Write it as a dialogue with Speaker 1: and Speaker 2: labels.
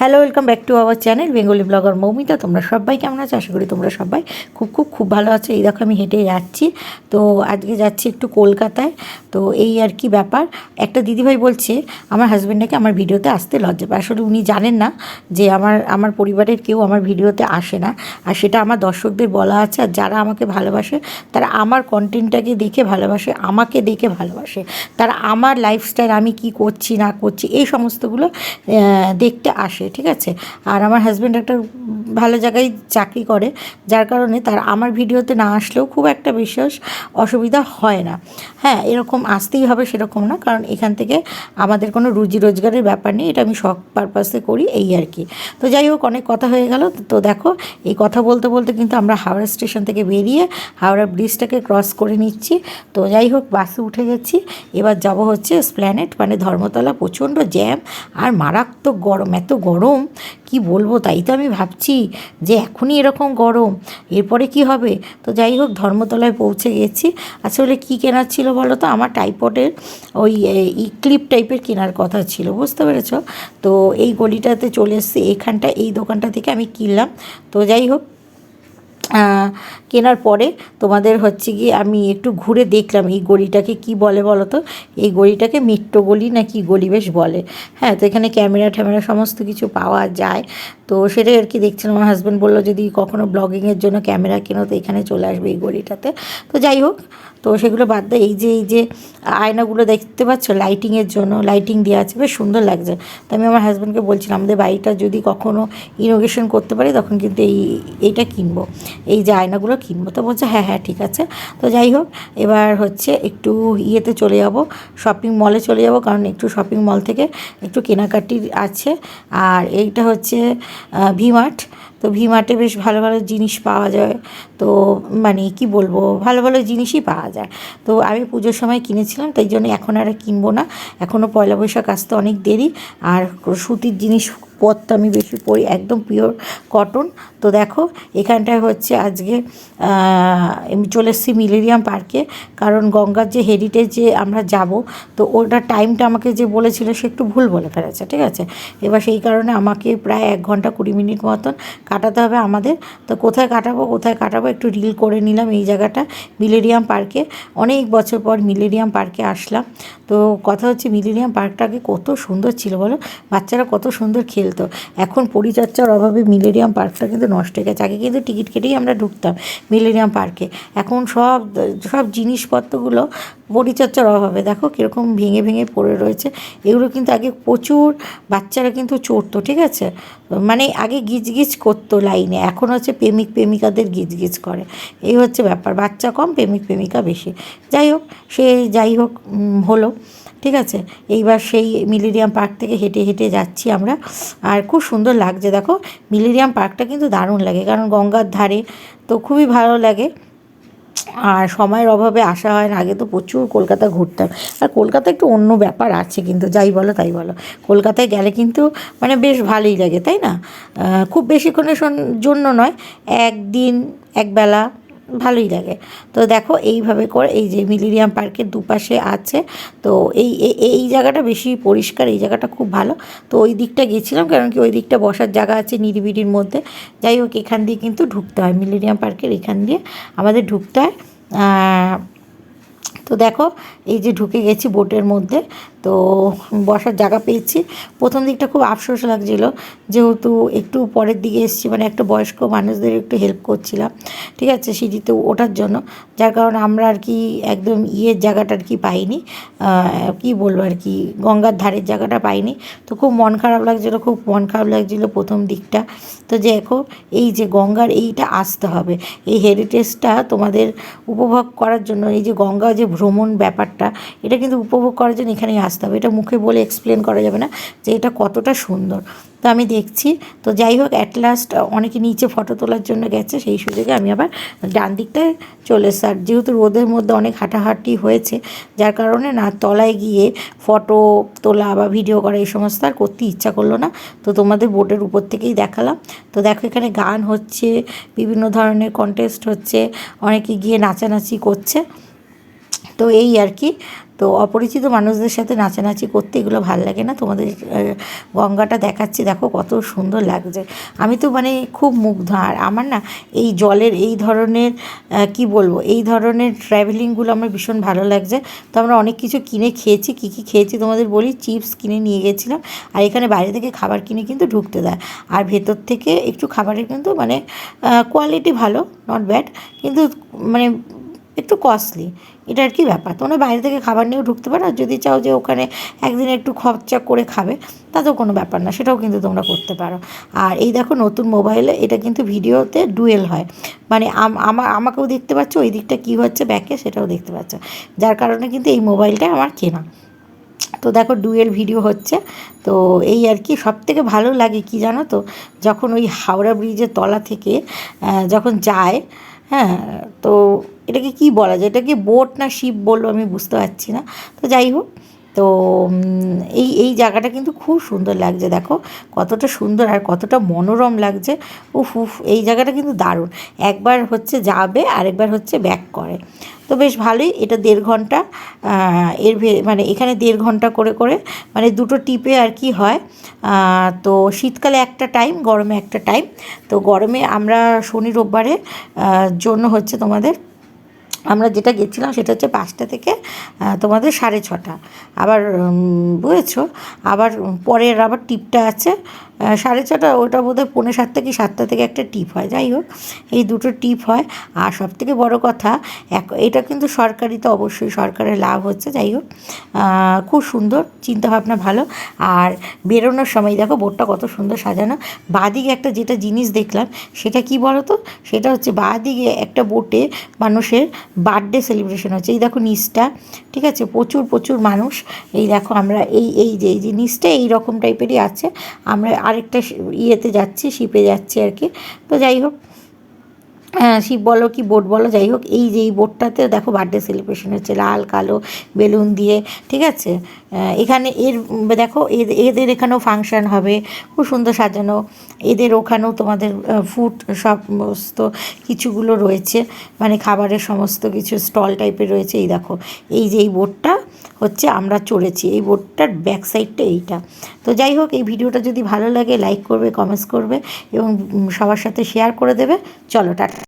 Speaker 1: Hello welcome back to our channel Bengali blogger Moumita তোমরা সবাই কেমন আছো? আশা করি তোমরা সবাই খুব খুব খুব ভালো আছো। এই দেখো, আমি হেঁটে যাচ্ছি। তো আজকে যাচ্ছি একটু কলকাতায়। তো এই আর কি ব্যাপার। একটা দিদিভাই বলছে, আমার হাজব্যান্ডকে আমার ভিডিওতে আসতে লজ্জা পায়। আসলে উনি জানেন না যে আমার আমার পরিবারের কেউ আমার ভিডিওতে আসে না। আর সেটা আমার দর্শকদের বলা আছে। আর যারা আমাকে ভালোবাসে, তারা আমার কন্টেন্টটাকে দেখে ভালোবাসে, আমাকে দেখে ভালোবাসে। তারা আমার লাইফস্টাইল আমি কি করছি, না করছি, এই সমস্তগুলো দেখতে আসে। ঠিক আছে? আর আমার হাজব্যান্ড একটা ভালো জায়গায় চাকরি করে, যার কারণে তার আমার ভিডিওতে না আসলেও খুব একটা বিশেষ অসুবিধা হয় না। হ্যাঁ এরকম আসতেই হবে সেরকম না, কারণ এখান থেকে আমাদের কোনো রুজি রোজগারের ব্যাপার নেই, এটা আমি শখ পারপাসে করি, এই আর কি। তো যাই হোক, অনেক কথা হয়ে গেল, তো দেখো, এই কথা বলতে বলতে কিন্তু আমরা হাওড়া স্টেশন থেকে বেরিয়ে হাওড়া ব্রিজটাকে ক্রস করে নিচ্ছি। তো যাই হোক বাসে উঠে গেছি, এবার যাব হচ্ছে স্প্ল্যানেট মানে ধর্মতলা, প্রচণ্ড জ্যাম আর মারাত্মক গরম, এত গরম। কি বলব, তাই তো আমি ভাবছি যে এখনই এরকম গরম, এরপরে কি হবে? তো যাই হোক, ধর্মতলায় পৌঁছে গেছি। আসলে কি কেনার ছিল বলো তো? আমার টাইপটের ওই ক্লিপ টাইপের কেনার কথা ছিল, বুঝতে পেরেছ? তো এই গলিটাতে চলে এসছি, এখানটা, এই দোকানটা থেকে আমি কিনলাম। তো যাই হোক কেনার পরে তোমাদের হচ্ছে গিয়ে আমি একটু ঘুরে দেখলাম এই গলিটাকে কি বলে বলো তো? এই গলিটাকে মিট্টো গলি না কি গলি বেশ বলে? হ্যাঁ তো এখানে ক্যামেরা ট্যামেরা সমস্ত কিছু পাওয়া যায়। তো সেটাই আর কি দেখছিলাম। আমার হাজব্যান্ড বলল, যদি কখনও ব্লগিংয়ের জন্য ক্যামেরা কেনো, তো এখানে চলে আসবে এই গলিটাতে। তো যাই হোক তো সেগুলো বাদ দেয় এই যে এই যে, আয়নাগুলো দেখতে পাচ্ছ লাইটিংয়ের জন্য লাইটিং দেওয়া আছে, বেশ সুন্দর লাগছে। তো আমি আমার হাজব্যান্ডকে বলছিলাম, আমাদের বাড়িটা যদি কখনও ইনোভেশন করতে পারি, তখন কিন্তু এই, এইটা কিনবো। এই যে আয়নাগুলো কিনবো। তো বলছে হ্যাঁ হ্যাঁ ঠিক আছে। তো যাই হোক, এবার হচ্ছে একটু ইয়েতে চলে যাব শপিং মলে চলে যাব, কারণ একটু শপিং মল থেকে একটু কেনাকাটির আছে। আর এইটা হচ্ছে ভিমার্ট তো ভি মার্টে বেশ ভালো ভালো জিনিস পাওয়া যায়। তো মানে কি বলব, ভালো ভালো জিনিসই পাওয়া যায়। তো আমি পুজোর সময় কিনেছিলাম, তাই জন্য এখন আর কিনবো না। এখনও পয়লা বৈশাখ আসতে অনেক দেরি। আর সুতির জিনিস পরতে আমি বেশি পরি একদম পিওর কটন তো দেখো, এখানটায় হচ্ছে আজকে আমি চলে এসেছি মিলেরিয়াম পার্কে কারণ গঙ্গার যে হেরিটেজে আমরা যাব, তো ওটার টাইমটা আমাকে যে বলেছিল সে একটু ভুল বলে ফেলেছে, ঠিক আছে? এবার সেই কারণে আমাকে প্রায় এক ঘণ্টা কুড়ি মিনিট মতন কাটাতে হবে আমাদের। তো কোথায় কাটাবো কোথায় কাটাবো একটু রিল করে নিলাম এই জায়গাটা মিলেরিয়াম পার্কে অনেক বছর পর মিলেরিয়াম পার্কে আসলাম। তো কথা হচ্ছে মিলেনিয়াম পার্কটাকে কত সুন্দর ছিল বলো? বাচ্চারা কত সুন্দর খেলতো এখন পরিচর্যার অভাবে মিলেনিয়াম পার্কটা কিন্তু নষ্ট হয়ে গেছে। আগে কিন্তু টিকিট কেটেই আমরা ঢুকতাম মিলেনিয়াম পার্কে। এখন সব সব জিনিসপত্রগুলো পরিচর্যার অভাবে। দেখো কীরকম ভেঙে ভেঙে পড়ে রয়েছে। এগুলো কিন্তু আগে প্রচুর বাচ্চারা কিন্তু চড়তো, ঠিক আছে? মানে আগে গিজগিজ করতো লাইনে। এখন হচ্ছে প্রেমিক প্রেমিকাদের গিজগিজ করে। এই হচ্ছে ব্যাপার। বাচ্চা কম, প্রেমিক প্রেমিকা বেশি। যাই হোক, সে যাই হোক হলো। ঠিক আছে? এইবার সেই মিলেরিয়াম পার্ক থেকে হেঁটে হেঁটে যাচ্ছি আমরা। আর খুব সুন্দর লাগছে, দেখো। মিলেরিয়াম পার্কটা কিন্তু দারুণ লাগে, কারণ গঙ্গার ধারে তো খুবই ভালো লাগে। আর সময়ের অভাবে আসা হয় না, আগে তো প্রচুর কলকাতা ঘুরতাম। আর কলকাতা একটু অন্য ব্যাপার আছে কিন্তু, যাই বলো তাই বলো। কলকাতায় গেলে কিন্তু মানে বেশ ভালোই লাগে, তাই না? খুব বেশিক্ষণের জন্য নয়, একদিন, একবেলা ভালোই লাগে। তো দেখো এইভাবে করে এই যে মিলেরিয়াম পার্কের দুপাশে আছে, তো এই, এই- জায়গাটা বেশি পরিষ্কার, এই জায়গাটা খুব ভালো। তো ওই দিকটা গেছিলাম, কারণ কি ওই দিকটা বসার জায়গা আছে নিরিবিড়ির মধ্যে। যাই হোক, এখান দিয়ে কিন্তু ঢুকতে হয় মিলেরিয়াম পার্কের এখান দিয়ে আমাদের ঢুকতে হয়। তো দেখো এই যে ঢুকে গেছি বোটের মধ্যে। তো বসার জায়গা পেয়েছি। প্রথম দিকটা খুব আফসোস লাগছিল, যেহেতু একটু পরের দিকে এসেছি মানে একটা বয়স্ক মানুষদের একটু হেল্প করছিলাম, ঠিক আছে, সিঁড়িতে ওঠার জন্য। যার কারণে আমরা আর কি একদম ইয়ের জায়গাটা আর কি পাইনি কি বলব আর কি, গঙ্গার ধারের জায়গাটা পাইনি। তো খুব মন খারাপ লাগছিল, খুব মন খারাপ লাগছিল প্রথম দিকটা। তো দেখো, এই যে গঙ্গার এইটা আসতে হবে, এই হেরিটেজটা তোমাদের উপভোগ করার জন্য, এই যে গঙ্গা যে ভ্রমণ ব্যাপারটা, এটা কিন্তু উপভোগ করার জন্য এখানেই আসতে হবে। এটা মুখে বলে এক্সপ্লেন করা যাবে না যে এটা কতটা সুন্দর। তো আমি দেখছি, তো যাই হোক অ্যাট লাস্ট অনেকে নিচে ফটো তোলার জন্য গেছে, সেই সুযোগে আমি আবার ডান দিকটায় চলে এসেছি। আর যেহেতু রোদের মধ্যে অনেক হাঁটাহাঁটি হয়েছে, যার কারণে না তলায় গিয়ে ফটো তোলা বা ভিডিও করা এই সমস্ত আর করতে ইচ্ছা করল না। তো তোমাদের বোর্ডের উপর থেকেই দেখালাম। তো দেখো এখানে গান হচ্ছে, বিভিন্ন ধরনের কন্টেস্ট হচ্ছে, অনেকে গিয়ে নাচানাচি করছে। তো এই আর কি। তো অপরিচিত মানুষদের সাথে নাচানাচি করতে এগুলো ভালো লাগে না। তোমাদের গঙ্গাটা দেখাচ্ছি, দেখো কত সুন্দর লাগছে। আমি তো মানে খুব মুগ্ধ। আর আমার না এই জলের, এই ধরনের কি বলব, এই ধরনের ট্র্যাভেলিংগুলো আমার ভীষণ ভালো লাগছে। তো আমরা অনেক কিছু কিনে খেয়েছি, কী কী খেয়েছি তোমাদের বলি চিপস কিনে নিয়ে গেছিলাম। আর এখানে বাইরে থেকে খাবার কিনে কিন্তু ঢুকতে দেয়। আর ভেতর থেকে একটু খাবারের কিন্তু মানে কোয়ালিটি ভালো নট ব্যাড কিন্তু মানে একটু কস্টলি এটা আর কি ব্যাপার? তোমরা বাইরে থেকে খাবার নিয়েও ঢুকতে পারো, আর যদি চাও যে ওখানে একদিন একটু খরচা করে খাবে, তাতেও কোনো ব্যাপার না, সেটাও কিন্তু তোমরা করতে পারো। আর এই দেখো নতুন মোবাইলে এটা কিন্তু ভিডিওতে ডুয়েল হয়। মানে আম- আমা- আমাকেও দেখতে পাচ্ছ, ওই দিকটা কী হচ্ছে ব্যাকে সেটাও দেখতে পাচ্ছ। যার কারণে কিন্তু এই মোবাইলটা আমার কেনা। তো দেখো ডুয়েল ভিডিও হচ্ছে। তো এই আর কি সব থেকে ভালো লাগে কি জানো তো? যখন ওই হাওড়া ব্রিজের তলা থেকে যখন যায় হ্যাঁ তো এটাকে কি বলা যায়? এটাকে বোট না শিপ বলব আমি বুঝতে পারছি না। তো যাই হোক তো এই এই জায়গাটা কিন্তু খুব সুন্দর লাগছে। দেখো কতটা সুন্দর আর কতটা মনোরম লাগছে। উফ উফ এই জায়গাটা কিন্তু দারুণ। একবার হচ্ছে যাবে আরেকবার হচ্ছে ব্যাক করে। তো বেশ ভালোই এটা দেড় ঘণ্টা এর মানে এখানে দেড় ঘণ্টা করে করে মানে দুটো টিপে আর কি হয়। তো শীতকালে একটা টাইম গরমে একটা টাইম তো গরমে আমরা শনি রোববারে আহ, জন্য হচ্ছে তোমাদের আমরা যেটা গেছিলাম সেটা হচ্ছে পাঁচটা থেকে তোমাদের সাড়ে ছটা। আবার বুঝেছ? আবার পরের আবার টিপটা আছে সাড়ে ছটা, ওটা বোধহয় পৌনে সাতটা কি সাতটা থেকে একটা টিপ হয়। যাই হোক, এই দুটো টিপ হয়। আর সব থেকে বড় কথা, এক, এটা কিন্তু সরকারি তো অবশ্যই, সরকারের লাভ হচ্ছে। যাই হোক খুব সুন্দর, চিন্তাভাবনা ভালো। আর বেরোনোর সময়, দেখো বোর্ডটা কত সুন্দর সাজানো। বাদিকে একটা যেটা জিনিস দেখলাম, সেটা কি বলো তো সেটা হচ্ছে বাদিকে একটা বোটে মানুষের বার্থডে সেলিব্রেশন হচ্ছে। এই দেখো নিচটা, ঠিক আছে? প্রচুর প্রচুর মানুষ। এই দেখো আমরা এই এই যে, এই জিনিসটা এই রকম টাইপেরই আছে। আমরা আরেকটা ইয়েতে যাচ্ছি শিপে যাচ্ছি আর কি। তো যাই হোক শিব বলো কি বোট বলো, যাই হোক, এই যে এই বোটটাতে দেখো বার্থডে সেলিব্রেশন হচ্ছে, লাল, কালো, বেলুন দিয়ে, ঠিক আছে? এখানে এর, দেখো, এদ- এদের এখানেও ফাংশন হবে, খুব সুন্দর সাজানো, এদের ওখানেও তোমাদের ফুড সমস্ত কিছুগুলো রয়েছে মানে খাবারের সমস্ত কিছু স্টল টাইপের রয়েছে, এই দেখো, এই যে এই বোটটা হচ্ছে আমরা চড়েছি, এই বোটটার ব্যাক সাইডটা এইটা। তো যাই হোক, এই ভিডিওটা যদি ভালো লাগে লাইক করবে কমেন্টস করবে, এবং সবার সাথে শেয়ার করে দেবে, চলো, টাটা।